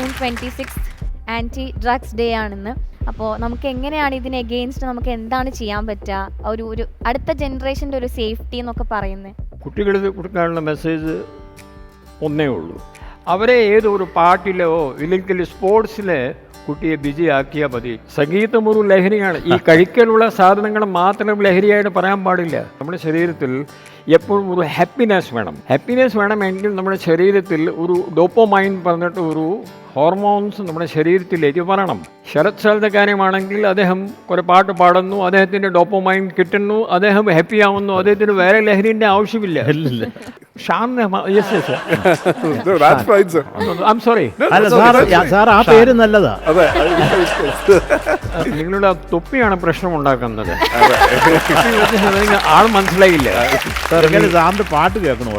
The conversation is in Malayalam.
Twenty six anti drugs day ആണെന്ന്. അപ്പോൾ നമുക്ക് എങ്ങനെയാണ് ഇതിന് എഗെയിൻസ്റ്റ് നമുക്ക് എന്താണ് ചെയ്യാൻ പറ്റുക ഒരു ഒരു അടുത്ത ജനറേഷന്റെ ഒരു സേഫ്റ്റി എന്നൊക്കെ പറയുന്നത് കുട്ടികൾക്ക് കൊടുക്കാനുള്ള മെസ്സേജ് ഒന്നേ ഉള്ളൂ. അവരെ ഏതൊരു പാട്ടിലോ ഇല്ലെങ്കിൽ സ്പോർട്സിലെ കുട്ടിയെ ബിജി ആക്കിയാൽ മതി. സംഗീതം ഒരു ലഹരിയാണ്. ഈ കഴിക്കലുള്ള സാധനങ്ങൾ മാത്രം ലഹരിയായിട്ട് പറയാൻ പാടില്ല. നമ്മുടെ ശരീരത്തിൽ എപ്പോഴും ഒരു ഹാപ്പിനെസ് വേണം. ഹാപ്പിനെസ് വേണമെങ്കിൽ നമ്മുടെ ശരീരത്തിൽ ഒരു ഡോപ്പോമൈൻ പറഞ്ഞിട്ട് ഒരു ഹോർമോൺസ് നമ്മുടെ ശരീരത്തിലേക്ക് വരണം. ശരത് സാലിന്റെ കാര്യമാണെങ്കിൽ അദ്ദേഹം കുറെ പാട്ട് പാടുന്നു അദ്ദേഹത്തിന്റെ ഡോപ്പോമൈൻ കിട്ടുന്നു അദ്ദേഹം ഹാപ്പി ആവുന്നു അദ്ദേഹത്തിന് വേറെ ലഹരിന്റെ ആവശ്യമില്ല. സോറി സാർ ആ പേര് നല്ലതാ. അതെ നിങ്ങളുടെ ആ തൊപ്പിയാണ് പ്രശ്നം ഉണ്ടാക്കുന്നത്. ആൾ മനസ്സിലായില്ല. സാർ സാറിന്റെ പാട്ട് കേൾക്കണം